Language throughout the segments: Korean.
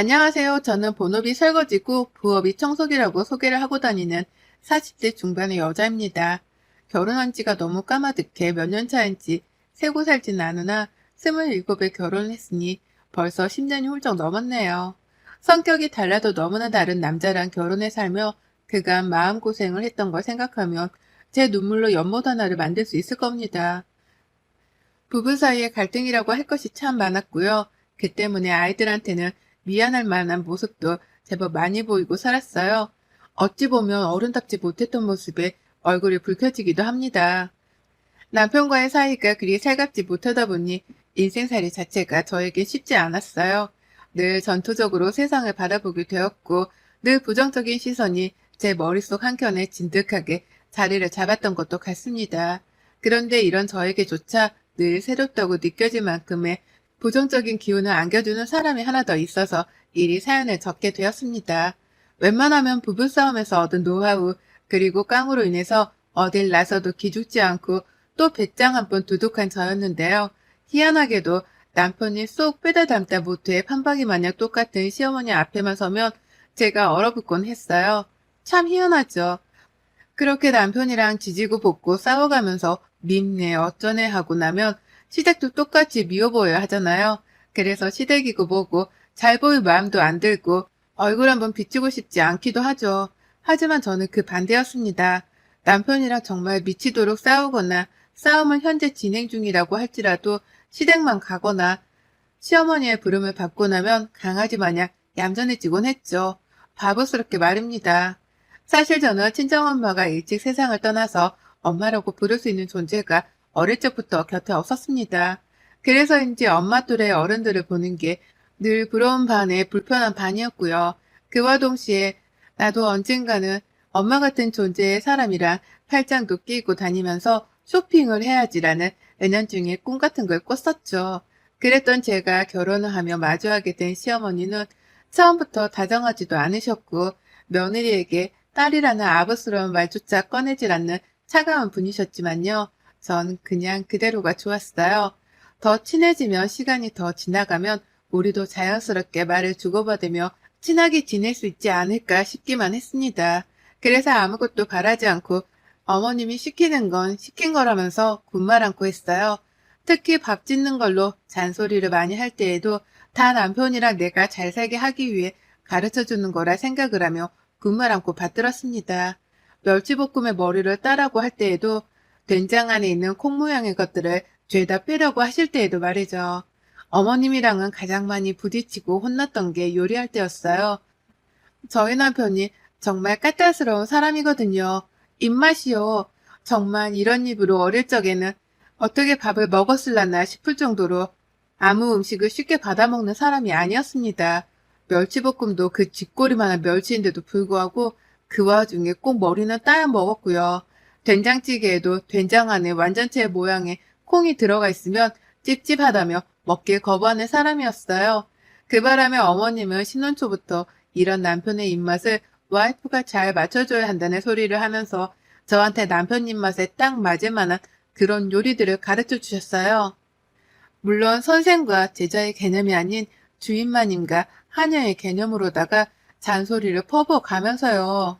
안녕하세요. 저는 본업이 설거지고 부업이 청소기라고 소개를 하고 다니는 40대 중반의 여자입니다. 결혼한 지가 너무 까마득해 몇 년 차인지 세고 살진 않으나 27에 결혼을 했으니 벌써 10년이 훌쩍 넘었네요. 성격이 달라도 너무나 다른 남자랑 결혼해 살며 그간 마음고생을 했던 걸 생각하면 제 눈물로 연못 하나를 만들 수 있을 겁니다. 부부 사이에 갈등이라고 할 것이 참 많았고요. 그 때문에 아이들한테는 미안할 만한 모습도 제법 많이 보이고 살았어요. 어찌 보면 어른답지 못했던 모습에 얼굴이 붉혀지기도 합니다. 남편과의 사이가 그리 살갑지 못하다 보니 인생살이 자체가 저에게 쉽지 않았어요. 늘 전투적으로 세상을 바라보게 되었고 늘 부정적인 시선이 제 머릿속 한켠에 진득하게 자리를 잡았던 것도 같습니다. 그런데 이런 저에게조차 늘 새롭다고 느껴질 만큼의 부정적인 기운을 안겨주는 사람이 하나 더 있어서 일이 사연을 적게 되었습니다. 웬만하면 부부싸움에서 얻은 노하우 그리고 깡으로 인해서 어딜 나서도 기죽지 않고 또 배짱 한 번 두둑한 저였는데요. 희한하게도 남편이 쏙 빼다 담다 못해 판박이 마냥 똑같은 시어머니 앞에만 서면 제가 얼어붙곤 했어요. 참 희한하죠. 그렇게 남편이랑 지지고 볶고 싸워가면서 밉네 어쩌네 하고 나면 시댁도 똑같이 미워 보여야 하잖아요. 그래서 시댁이고 뭐고 잘 보일 마음도 안 들고 얼굴 한번 비추고 싶지 않기도 하죠. 하지만 저는 그 반대였습니다. 남편이랑 정말 미치도록 싸우거나 싸움은 현재 진행 중이라고 할지라도 시댁만 가거나 시어머니의 부름을 받고 나면 강아지 마냥 얌전해지곤 했죠. 바보스럽게 말입니다. 사실 저는 친정엄마가 일찍 세상을 떠나서 엄마라고 부를 수 있는 존재가 어릴 적부터 곁에 없었습니다. 그래서인지 엄마 또래 어른들을 보는 게 늘 부러운 반에 불편한 반이었고요. 그와 동시에 나도 언젠가는 엄마 같은 존재의 사람이랑 팔짱도 끼고 다니면서 쇼핑을 해야지라는 은연중에 꿈 같은 걸 꿨었죠. 그랬던 제가 결혼을 하며 마주하게 된 시어머니는 처음부터 다정하지도 않으셨고 며느리에게 딸이라는 아부스러운 말조차 꺼내질 않는 차가운 분이셨지만요. 전 그냥 그대로가 좋았어요. 더 친해지면 시간이 더 지나가면 우리도 자연스럽게 말을 주고받으며 친하게 지낼 수 있지 않을까 싶기만 했습니다. 그래서 아무것도 바라지 않고 어머님이 시키는 건 시킨 거라면서 군말 않고 했어요. 특히 밥 짓는 걸로 잔소리를 많이 할 때에도 다 남편이랑 내가 잘 살게 하기 위해 가르쳐 주는 거라 생각을 하며 군말 않고 받들었습니다. 멸치볶음의 머리를 따라고 할 때에도 된장 안에 있는 콩 모양의 것들을 죄다 빼려고 하실 때에도 말이죠. 어머님이랑은 가장 많이 부딪히고 혼났던 게 요리할 때였어요. 저희 남편이 정말 까탈스러운 사람이거든요. 입맛이요. 정말 이런 입으로 어릴 적에는 어떻게 밥을 먹었을라나 싶을 정도로 아무 음식을 쉽게 받아먹는 사람이 아니었습니다. 멸치볶음도 그 쥐꼬리만한 멸치인데도 불구하고 그 와중에 꼭 머리는 따야 먹었고요. 된장찌개에도 된장 안에 완전체 모양의 콩이 들어가 있으면 찝찝하다며 먹길 거부하는 사람이었어요. 그 바람에 어머님은 신혼 초부터 이런 남편의 입맛을 와이프가 잘 맞춰줘야 한다는 소리를 하면서 저한테 남편 입맛에 딱 맞을 만한 그런 요리들을 가르쳐 주셨어요. 물론 선생과 제자의 개념이 아닌 주인마님과 하녀의 개념으로다가 잔소리를 퍼부어가면서요.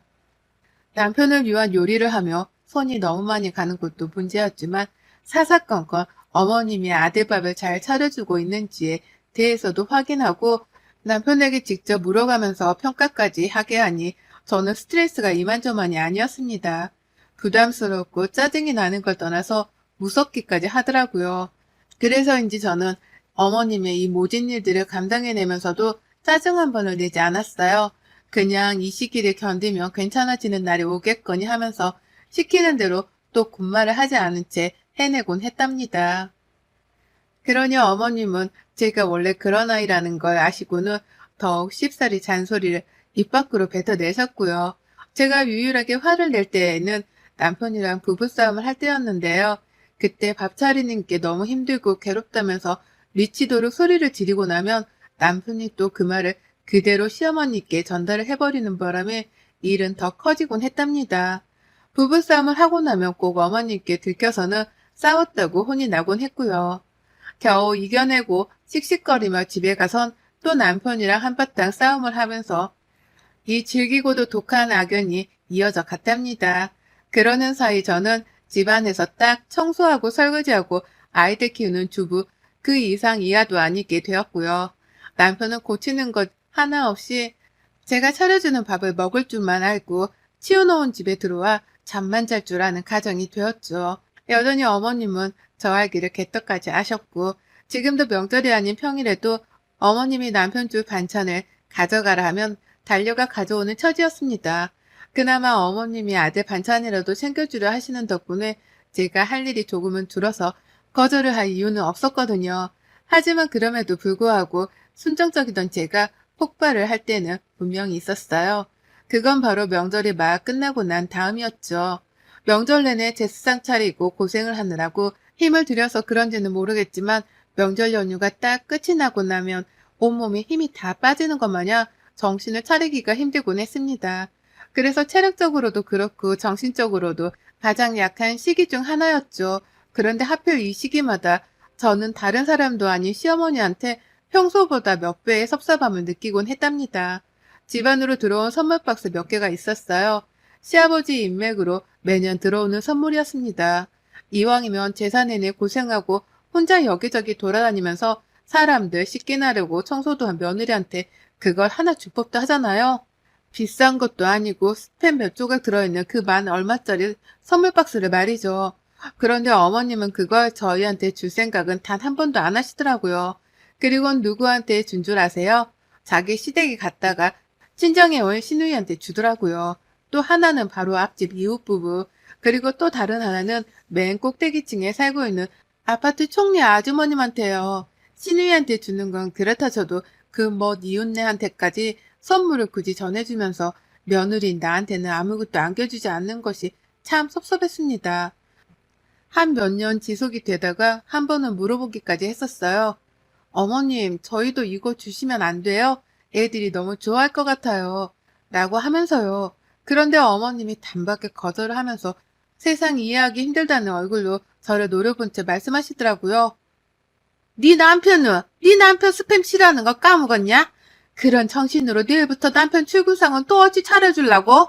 남편을 위한 요리를 하며 손이 너무 많이 가는 것도 문제였지만 사사건건 어머님이 아들 밥을 잘 차려주고 있는지에 대해서도 확인하고 남편에게 직접 물어가면서 평가까지 하게 하니 저는 스트레스가 이만저만이 아니었습니다. 부담스럽고 짜증이 나는 걸 떠나서 무섭기까지 하더라고요. 그래서인지 저는 어머님의 이 모진 일들을 감당해내면서도 짜증 한 번을 내지 않았어요. 그냥 이 시기를 견디면 괜찮아지는 날이 오겠거니 하면서 시키는 대로 또 군말을 하지 않은 채 해내곤 했답니다. 그러니 어머님은 제가 원래 그런 아이라는 걸 아시고는 더욱 쉽사리 잔소리를 입 밖으로 뱉어내셨고요. 제가 유일하게 화를 낼 때에는 남편이랑 부부싸움을 할 때였는데요. 그때 밥 차리는 게 너무 힘들고 괴롭다면서 미치도록 소리를 지르고 나면 남편이 또 그 말을 그대로 시어머니께 전달을 해버리는 바람에 일은 더 커지곤 했답니다. 부부싸움을 하고 나면 꼭 어머님께 들켜서는 싸웠다고 혼이 나곤 했고요. 겨우 이겨내고 씩씩거리며 집에 가선 또 남편이랑 한바탕 싸움을 하면서 이 질기고도 독한 악연이 이어져 갔답니다. 그러는 사이 저는 집안에서 딱 청소하고 설거지하고 아이들 키우는 주부 그 이상 이하도 아니게 되었고요. 남편은 고치는 것 하나 없이 제가 차려주는 밥을 먹을 줄만 알고 치워놓은 집에 들어와 잠만 잘 줄 아는 가정이 되었죠. 여전히 어머님은 저 알기를 개떡까지 아셨고 지금도 명절이 아닌 평일에도 어머님이 남편 줄 반찬을 가져가라 하면 달려가 가져오는 처지였습니다. 그나마 어머님이 아들 반찬이라도 챙겨주려 하시는 덕분에 제가 할 일이 조금은 줄어서 거절을 할 이유는 없었거든요. 하지만 그럼에도 불구하고 순정적이던 제가 폭발을 할 때는 분명히 있었어요. 그건 바로 명절이 막 끝나고 난 다음이었죠. 명절 내내 제스상 차리고 고생을 하느라고 힘을 들여서 그런지는 모르겠지만 명절 연휴가 딱 끝이 나고 나면 온몸에 힘이 다 빠지는 것 마냥 정신을 차리기가 힘들곤 했습니다. 그래서 체력적으로도 그렇고 정신적으로도 가장 약한 시기 중 하나였죠. 그런데 하필 이 시기마다 저는 다른 사람도 아닌 시어머니한테 평소보다 몇 배의 섭섭함을 느끼곤 했답니다. 집안으로 들어온 선물 박스 몇 개가 있었어요. 시아버지 인맥으로 매년 들어오는 선물이었습니다. 이왕이면 제사 내내 고생하고 혼자 여기저기 돌아다니면서 사람들 하려고 청소도 한 며느리한테 그걸 하나 줄 법도 하잖아요. 비싼 것도 아니고 스팸 몇 조각 들어있는 그 만 얼마짜리 선물 박스를 말이죠. 그런데 어머님은 그걸 저희한테 줄 생각은 단 한 번도 안 하시더라고요. 그리곤 누구한테 준 줄 아세요? 자기 시댁에 갔다가 친정에 온 시누이한테 주더라고요. 또 하나는 바로 앞집 이웃 부부, 그리고 또 다른 하나는 맨 꼭대기층에 살고 있는 아파트 총리 아주머님한테요. 시누이한테 주는 건 그렇다 쳐도 그멋 이웃네한테까지 선물을 굳이 전해주면서 며느리인 나한테는 아무것도 안겨주지 않는 것이 참 섭섭했습니다. 한 몇 년 지속이 되다가 한 번은 물어보기까지 했었어요. 어머님, 저희도 이거 주시면 안 돼요? 애들이 너무 좋아할 것 같아요. 라고 하면서요. 그런데 어머님이 단박에 거절을 하면서 세상 이해하기 힘들다는 얼굴로 저를 노려본 채 말씀하시더라고요. 네 남편은 네 남편 스팸 싫어하는 거 까먹었냐? 그런 정신으로 내일부터 남편 출근상은 또 어찌 차려주려고?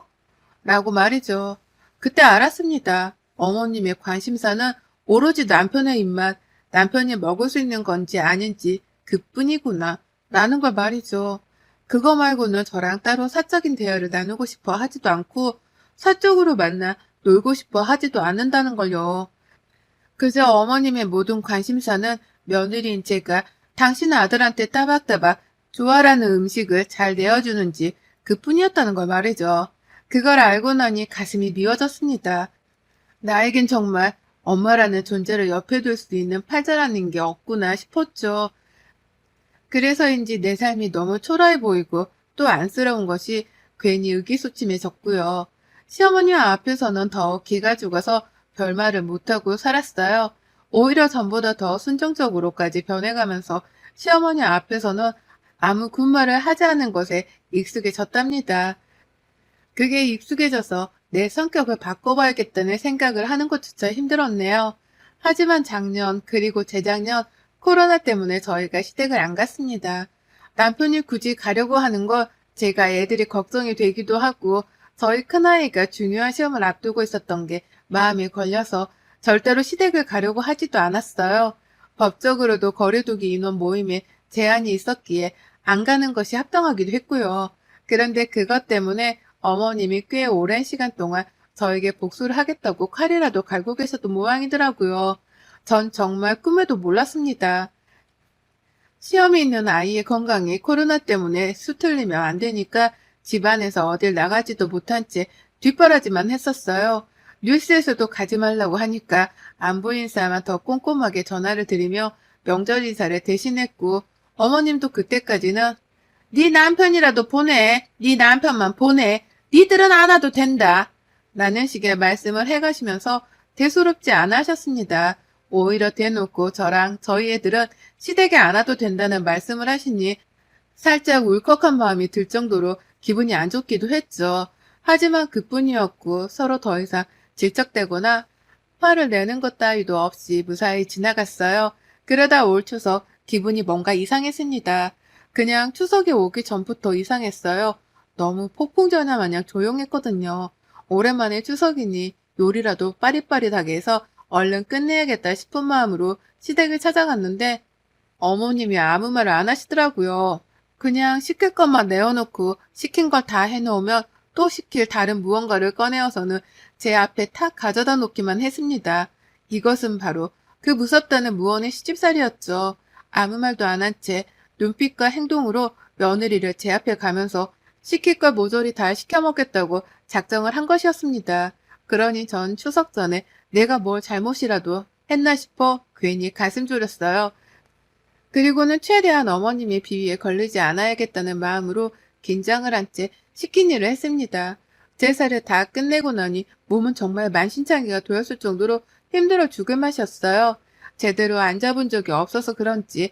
라고 말이죠. 그때 알았습니다. 어머님의 관심사는 오로지 남편의 입맛, 남편이 먹을 수 있는 건지 아닌지 그뿐이구나. 라는 걸 말이죠. 그거 말고는 저랑 따로 사적인 대화를 나누고 싶어 하지도 않고 사적으로 만나 놀고 싶어 하지도 않는다는 걸요. 그저 어머님의 모든 관심사는 며느리인 제가 당신 아들한테 따박따박 좋아라는 음식을 잘 내어주는지 그뿐이었다는 걸 말이죠. 그걸 알고 나니 가슴이 미워졌습니다. 나에겐 정말 엄마라는 존재를 옆에 둘 수 있는 팔자라는 게 없구나 싶었죠. 그래서인지 내 삶이 너무 초라해 보이고 또 안쓰러운 것이 괜히 의기소침해졌고요. 시어머니 앞에서는 더욱 기가 죽어서 별말을 못하고 살았어요. 오히려 전보다 더 순정적으로까지 변해가면서 시어머니 앞에서는 아무 군말을 하지 않은 것에 익숙해졌답니다. 그게 익숙해져서 내 성격을 바꿔봐야겠다는 생각을 하는 것조차 힘들었네요. 하지만 작년 그리고 재작년 코로나 때문에 저희가 시댁을 안 갔습니다. 남편이 굳이 가려고 하는 걸 제가 애들이 걱정이 되기도 하고 저희 큰아이가 중요한 시험을 앞두고 있었던 게 마음에 걸려서 절대로 시댁을 가려고 하지도 않았어요. 법적으로도 거리두기 인원 모임에 제한이 있었기에 안 가는 것이 합당하기도 했고요. 그런데 그것 때문에 어머님이 꽤 오랜 시간 동안 저에게 복수를 하겠다고 칼이라도 갈고 계셨던 모양이더라고요. 전 정말 꿈에도 몰랐습니다. 시험이 있는 아이의 건강이 코로나 때문에 수틀리면 안 되니까 집안에서 어딜 나가지도 못한 채 뒷바라지만 했었어요. 뉴스에서도 가지 말라고 하니까 안부 인사만 더 꼼꼼하게 전화를 드리며 명절 인사를 대신했고 어머님도 그때까지는 네 남편이라도 보내. 네 남편만 보내. 니들은 안 와도 된다. 라는 식의 말씀을 해가시면서 대수롭지 않아 하셨습니다. 오히려 대놓고 저랑 저희 애들은 시댁에 안 와도 된다는 말씀을 하시니 살짝 울컥한 마음이 들 정도로 기분이 안 좋기도 했죠. 하지만 그뿐이었고 서로 더 이상 질척대거나 화를 내는 것 따위도 없이 무사히 지나갔어요. 그러다 올 추석 기분이 뭔가 이상했습니다. 그냥 추석이 오기 전부터 이상했어요. 너무 폭풍전야 마냥 조용했거든요. 오랜만에 추석이니 요리라도 빠릿빠릿하게 해서 얼른 끝내야겠다 싶은 마음으로 시댁을 찾아갔는데 어머님이 아무 말을 안 하시더라고요. 그냥 시킬 것만 내어놓고 시킨 걸 다 해놓으면 또 시킬 다른 무언가를 꺼내어서는 제 앞에 탁 가져다 놓기만 했습니다. 이것은 바로 그 무섭다는 무언의 시집살이였죠. 아무 말도 안 한 채 눈빛과 행동으로 며느리를 제 앞에 가면서 시킬 걸 모조리 다 시켜 먹겠다고 작정을 한 것이었습니다. 그러니 전 추석 전에 내가 뭘 잘못이라도 했나 싶어 괜히 가슴 졸였어요. 그리고는 최대한 어머님의 비위에 걸리지 않아야겠다는 마음으로 긴장을 한 채 시킨 일을 했습니다. 제사를 다 끝내고 나니 몸은 정말 만신창이가 되었을 정도로 힘들어 죽을 맛이었어요. 제대로 앉아본 적이 없어서 그런지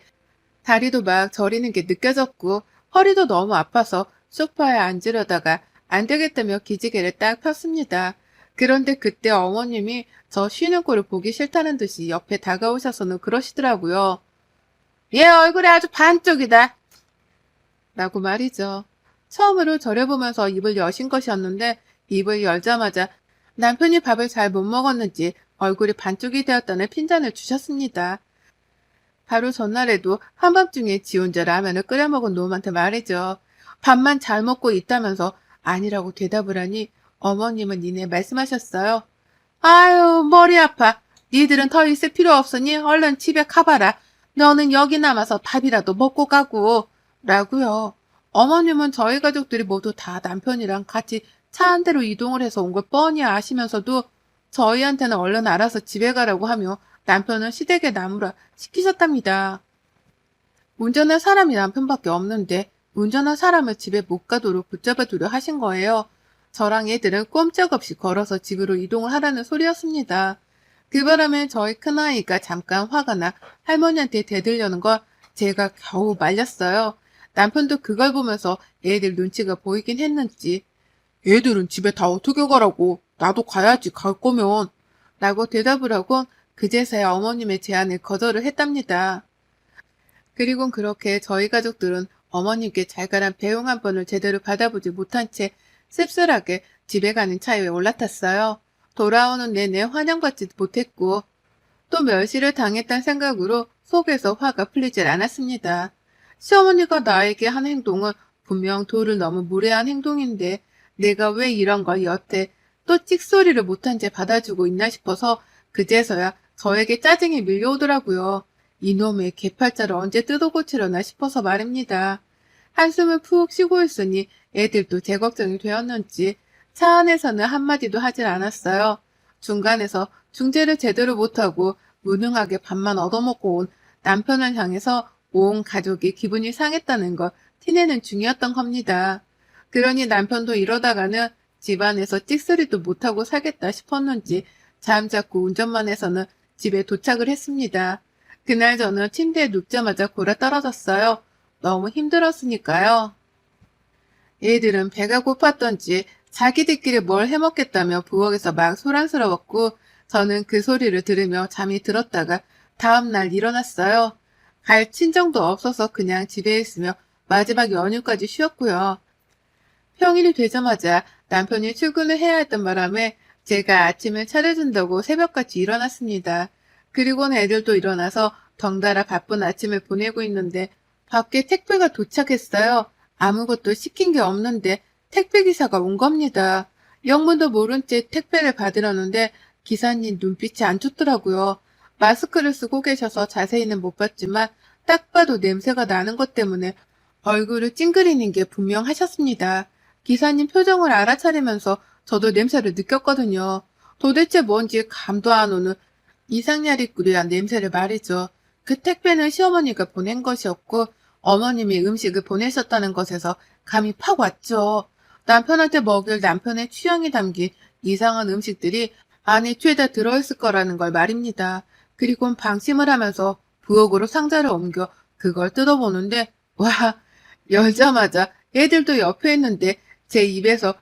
다리도 막 저리는 게 느껴졌고 허리도 너무 아파서 소파에 앉으려다가 안 되겠다며 기지개를 딱 폈습니다. 그런데 그때 어머님이 저 쉬는 꼴을 보기 싫다는 듯이 옆에 다가오셔서는 그러시더라고요. 얘 얼굴이 아주 반쪽이다. 라고 말이죠. 처음으로 저를 보면서 입을 여신 것이었는데 입을 열자마자 남편이 밥을 잘 못 먹었는지 얼굴이 반쪽이 되었다는 핀잔을 주셨습니다. 바로 전날에도 한밤중에 지 혼자 라면을 끓여 먹은 놈한테 말이죠. 밥만 잘 먹고 있다면서 아니라고 대답을 하니 어머님은 니네 말씀하셨어요. 아유 머리 아파. 니들은 더 있을 필요 없으니 얼른 집에 가봐라. 너는 여기 남아서 밥이라도 먹고 가고. 라고요. 어머님은 저희 가족들이 모두 다 남편이랑 같이 차 한 대로 이동을 해서 온 걸 뻔히 아시면서도 저희한테는 얼른 알아서 집에 가라고 하며 남편은 시댁에 나무라 시키셨답니다. 운전할 사람이 남편밖에 없는데 운전한 사람을 집에 못 가도록 붙잡아 두려 하신 거예요. 저랑 애들은 꼼짝없이 걸어서 집으로 이동을 하라는 소리였습니다. 그 바람에 저희 큰아이가 잠깐 화가 나 할머니한테 대들려는 걸 제가 겨우 말렸어요. 남편도 그걸 보면서 애들 눈치가 보이긴 했는지 애들은 집에 다 어떻게 가라고 나도 가야지 갈 거면 라고 대답을 하고 그제서야 어머님의 제안을 거절을 했답니다. 그리곤 그렇게 저희 가족들은 어머님께 잘 가란 배웅 한 번을 제대로 받아보지 못한 채 씁쓸하게 집에 가는 차에 올라탔어요. 돌아오는 내내 환영받지 못했고 또 멸시를 당했다는 생각으로 속에서 화가 풀리질 않았습니다. 시어머니가 나에게 한 행동은 분명 도를 너무 무례한 행동인데 내가 왜 이런 걸 여태 또 찍소리를 못한 채 받아주고 있나 싶어서 그제서야 저에게 짜증이 밀려오더라고요. 이놈의 개팔자를 언제 뜯어고치려나 싶어서 말입니다. 한숨을 푹 쉬고 있으니 애들도 제 걱정이 되었는지 차 안에서는 한마디도 하질 않았어요. 중간에서 중재를 제대로 못하고 무능하게 밥만 얻어먹고 온 남편을 향해서 온 가족이 기분이 상했다는 걸 티내는 중이었던 겁니다. 그러니 남편도 이러다가는 집안에서 찍소리도 못하고 살겠다 싶었는지 잠자코 운전만 해서는 집에 도착을 했습니다. 그날 저는 침대에 눕자마자 골아 떨어졌어요. 너무 힘들었으니까요. 애들은 배가 고팠던지 자기들끼리 뭘 해먹겠다며 부엌에서 막 소란스러웠고 저는 그 소리를 들으며 잠이 들었다가 다음날 일어났어요. 갈 친정도 없어서 그냥 집에 있으며 마지막 연휴까지 쉬었고요. 평일이 되자마자 남편이 출근을 해야 했던 바람에 제가 아침을 차려준다고 새벽같이 일어났습니다. 그리고는 애들도 일어나서 덩달아 바쁜 아침을 보내고 있는데 밖에 택배가 도착했어요. 아무것도 시킨 게 없는데 택배 기사가 온 겁니다. 영문도 모른 채 택배를 받으려는데 기사님 눈빛이 안 좋더라고요. 마스크를 쓰고 계셔서 자세히는 못 봤지만 딱 봐도 냄새가 나는 것 때문에 얼굴을 찡그리는 게 분명하셨습니다. 기사님 표정을 알아차리면서 저도 냄새를 느꼈거든요. 도대체 뭔지 감도 안 오는 이상야리꾸리한 냄새를 말이죠. 그 택배는 시어머니가 보낸 것이었고 어머님이 음식을 보내셨다는 것에서 감이 팍 왔죠. 남편한테 먹일 남편의 취향이 담긴 이상한 음식들이 안에 죄다 들어있을 거라는 걸 말입니다. 그리고 방심을 하면서 부엌으로 상자를 옮겨 그걸 뜯어보는데 와 열자마자 애들도 옆에 있는데 제 입에서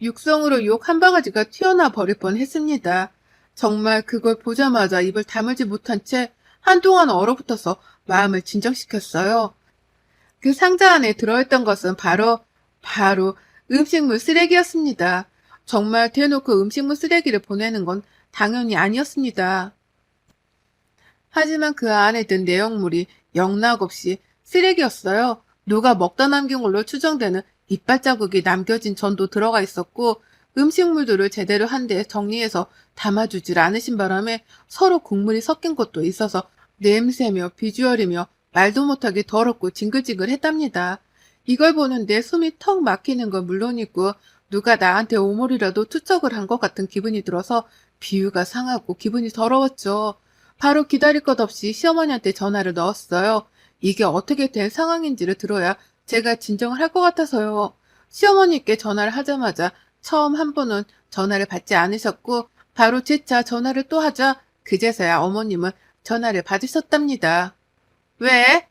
육성으로 욕 한 바가지가 튀어나와 버릴 뻔했습니다. 정말 그걸 보자마자 입을 다물지 못한 채 한동안 얼어붙어서 마음을 진정시켰어요. 그 상자 안에 들어있던 것은 바로, 바로 음식물 쓰레기였습니다. 정말 대놓고 음식물 쓰레기를 보내는 건 당연히 아니었습니다. 하지만 그 안에 든 내용물이 영락없이 쓰레기였어요. 누가 먹다 남긴 걸로 추정되는 이빨 자국이 남겨진 전도 들어가 있었고 음식물들을 제대로 한 대 정리해서 담아주질 않으신 바람에 서로 국물이 섞인 것도 있어서 냄새며 비주얼이며 말도 못하게 더럽고 징글징글했답니다. 이걸 보는데 숨이 턱 막히는 건 물론이고 누가 나한테 오물이라도 투척을 한 것 같은 기분이 들어서 비유가 상하고 기분이 더러웠죠. 바로 기다릴 것 없이 시어머니한테 전화를 넣었어요. 이게 어떻게 된 상황인지를 들어야 제가 진정을 할 것 같아서요. 시어머니께 전화를 하자마자 처음 한 번은 전화를 받지 않으셨고 바로 재차 전화를 또 하자 그제서야 어머님은 전화를 받으셨답니다. 왜?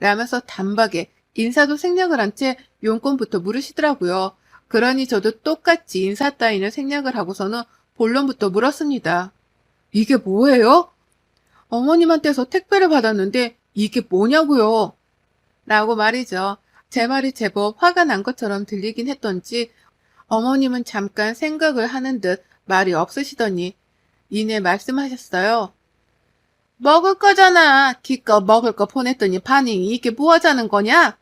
라면서 단박에 인사도 생략을 한 채 용건부터 물으시더라고요. 그러니 저도 똑같이 인사 따위는 생략을 하고서는 본론부터 물었습니다. 이게 뭐예요? 어머님한테서 택배를 받았는데 이게 뭐냐고요? 라고 말이죠. 제 말이 제법 화가 난 것처럼 들리긴 했던지 어머님은 잠깐 생각을 하는 듯 말이 없으시더니 이내 말씀하셨어요. 먹을 거잖아. 기껏 먹을 거 보냈더니 반응이 이게 뭐 하자는 거냐?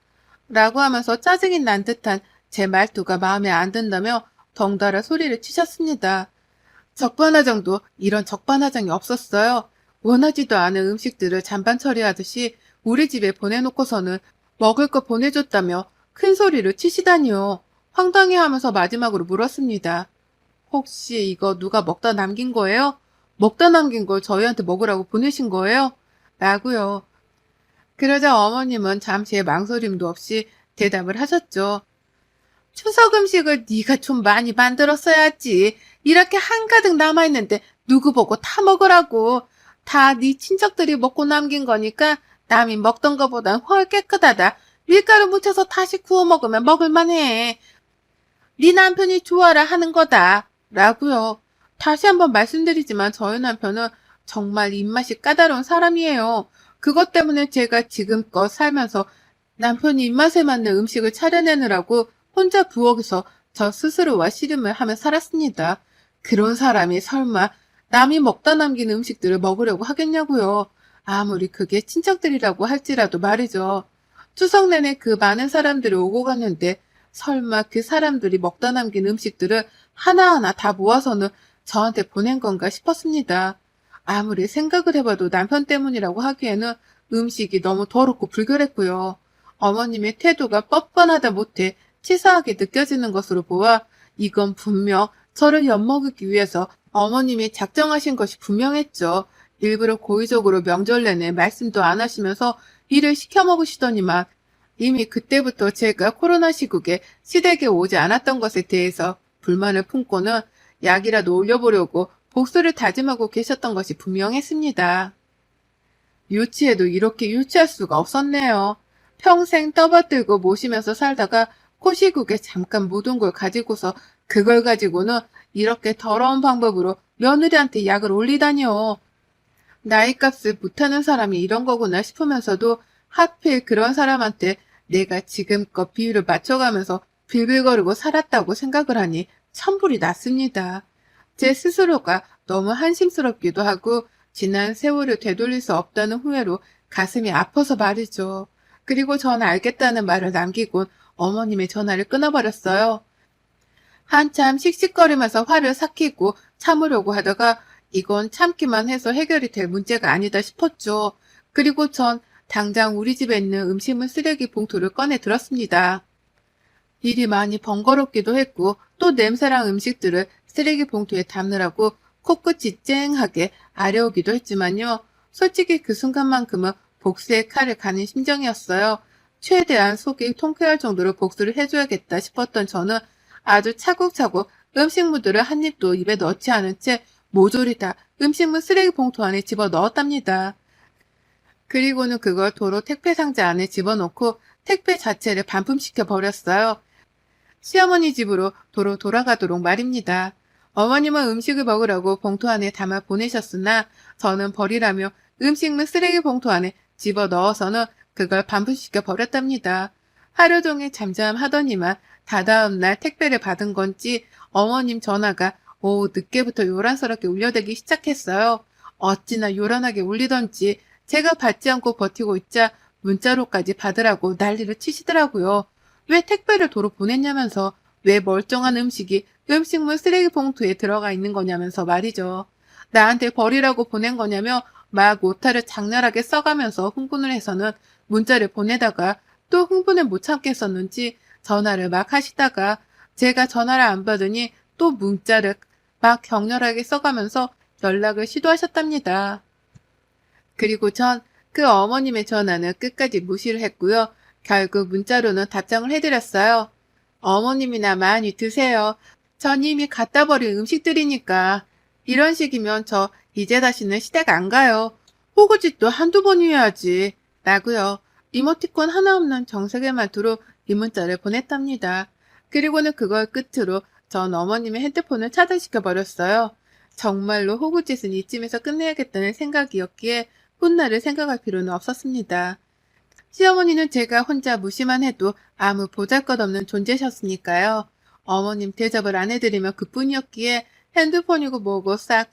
라고 하면서 짜증이 난 듯한 제 말투가 마음에 안 든다며 덩달아 소리를 치셨습니다. 적반하장도 이런 적반하장이 없었어요. 원하지도 않은 음식들을 잔반 처리하듯이 우리 집에 보내놓고서는 먹을 거 보내줬다며 큰 소리를 치시다니요. 황당해하면서 마지막으로 물었습니다. 혹시 이거 누가 먹다 남긴 거예요? 먹다 남긴 걸 저희한테 먹으라고 보내신 거예요? 라고요. 그러자 어머님은 잠시의 망설임도 없이 대답을 하셨죠. 추석 음식을 네가 좀 많이 만들었어야지. 이렇게 한가득 남아있는데 누구 보고 다 먹으라고. 다 네 친척들이 먹고 남긴 거니까 남이 먹던 거보단 훨 깨끗하다. 밀가루 묻혀서 다시 구워 먹으면 먹을만해. 네 남편이 좋아라 하는 거다. 라고요. 다시 한번 말씀드리지만 저희 남편은 정말 입맛이 까다로운 사람이에요. 그것 때문에 제가 지금껏 살면서 남편이 입맛에 맞는 음식을 차려내느라고 혼자 부엌에서 저 스스로와 씨름을 하며 살았습니다. 그런 사람이 설마 남이 먹다 남긴 음식들을 먹으려고 하겠냐고요. 아무리 그게 친척들이라고 할지라도 말이죠. 추석 내내 그 많은 사람들이 오고 갔는데 설마 그 사람들이 먹다 남긴 음식들을 하나하나 다 모아서는 저한테 보낸 건가 싶었습니다. 아무리 생각을 해봐도 남편 때문이라고 하기에는 음식이 너무 더럽고 불결했고요. 어머님의 태도가 뻔뻔하다 못해 치사하게 느껴지는 것으로 보아 이건 분명 저를 엿먹이기 위해서 어머님이 작정하신 것이 분명했죠. 일부러 고의적으로 명절 내내 말씀도 안 하시면서 일을 시켜 먹으시더니만 이미 그때부터 제가 코로나 시국에 시댁에 오지 않았던 것에 대해서 불만을 품고는 약이라도 올려보려고 복수를 다짐하고 계셨던 것이 분명했습니다. 유치해도 이렇게 유치할 수가 없었네요. 평생 떠받들고 모시면서 살다가 코시국에 잠깐 묻은 걸 가지고서 그걸 가지고는 이렇게 더러운 방법으로 며느리한테 약을 올리다니요. 나이값을 못하는 사람이 이런 거구나 싶으면서도 하필 그런 사람한테 내가 지금껏 비율을 맞춰가면서 빌빌거리고 살았다고 생각을 하니 천불이 났습니다. 제 스스로가 너무 한심스럽기도 하고 지난 세월을 되돌릴 수 없다는 후회로 가슴이 아파서 말이죠. 그리고 전 알겠다는 말을 남기곤 어머님의 전화를 끊어버렸어요. 한참 씩씩거리면서 화를 삭히고 참으려고 하다가 이건 참기만 해서 해결이 될 문제가 아니다 싶었죠. 그리고 전 당장 우리 집에 있는 음식물 쓰레기 봉투를 꺼내 들었습니다. 일이 많이 번거롭기도 했고 또 냄새랑 음식들을 쓰레기 봉투에 담느라고 코끝이 쨍하게 아려오기도 했지만요. 솔직히 그 순간만큼은 복수의 칼을 가는 심정이었어요. 최대한 속이 통쾌할 정도로 복수를 해줘야겠다 싶었던 저는 아주 차곡차곡 음식물들을 한 입도 입에 넣지 않은 채 모조리 다 음식물 쓰레기 봉투 안에 집어 넣었답니다. 그리고는 그걸 도로 택배 상자 안에 집어넣고 택배 자체를 반품시켜 버렸어요. 시어머니 집으로 도로 돌아가도록 말입니다. 어머님은 음식을 먹으라고 봉투 안에 담아 보내셨으나 저는 버리라며 음식물 쓰레기 봉투 안에 집어 넣어서는 그걸 반품시켜 버렸답니다. 하루 종일 잠잠하더니만 다다음 날 택배를 받은 건지 어머님 전화가 오후 늦게부터 요란스럽게 울려대기 시작했어요. 어찌나 요란하게 울리던지 제가 받지 않고 버티고 있자 문자로까지 받으라고 난리를 치시더라고요. 왜 택배를 도로 보냈냐면서 왜 멀쩡한 음식이 음식물 쓰레기 봉투에 들어가 있는 거냐면서 말이죠. 나한테 버리라고 보낸 거냐며 막 오타를 장렬하게 써가면서 흥분을 해서는 문자를 보내다가 또 흥분을 못 참겠었는지 전화를 막 하시다가 제가 전화를 안 받으니 또 문자를 막 격렬하게 써가면서 연락을 시도하셨답니다. 그리고 전 그 어머님의 전화는 끝까지 무시를 했고요. 결국 문자로는 답장을 해드렸어요. 어머님이나 많이 드세요. 전 이미 갖다 버린 음식들이니까. 이런 식이면 저 이제 다시는 시댁 안 가요. 호구짓도 한두 번이어야지. 라고요. 이모티콘 하나 없는 정색의 말투로 이 문자를 보냈답니다. 그리고는 그걸 끝으로 전 어머님의 핸드폰을 차단시켜 버렸어요. 정말로 호구짓은 이쯤에서 끝내야겠다는 생각이었기에 훗날을 생각할 필요는 없었습니다. 시어머니는 제가 혼자 무시만 해도 아무 보잘것없는 존재셨으니까요. 어머님 대접을 안 해드리면 그뿐이었기에 핸드폰이고 뭐고 싹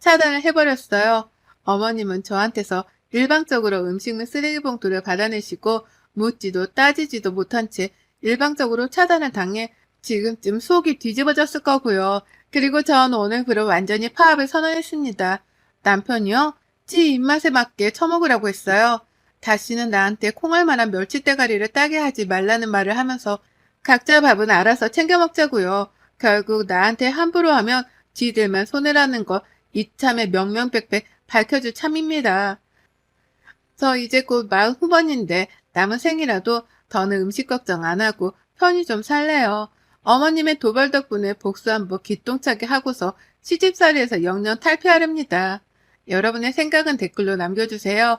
차단을 해버렸어요. 어머님은 저한테서 일방적으로 음식물 쓰레기 봉투를 받아내시고 묻지도 따지지도 못한 채 일방적으로 차단을 당해 지금쯤 속이 뒤집어졌을 거고요. 그리고 전 오늘부로 완전히 파업을 선언했습니다. 남편이요? 지 입맛에 맞게 처먹으라고 했어요. 다시는 나한테 콩알 만한 멸치대가리를 따게 하지 말라는 말을 하면서 각자 밥은 알아서 챙겨 먹자고요. 결국 나한테 함부로 하면 지들만 손해라는 거 이참에 명명백백 밝혀줄 참입니다. 저 이제 곧 마흔 후반인데 남은 생이라도 더는 음식 걱정 안 하고 편히 좀 살래요. 어머님의 도발 덕분에 복수 한번 기똥차게 하고서 시집살이에서 영영 탈피하렵니다. 여러분의 생각은 댓글로 남겨주세요.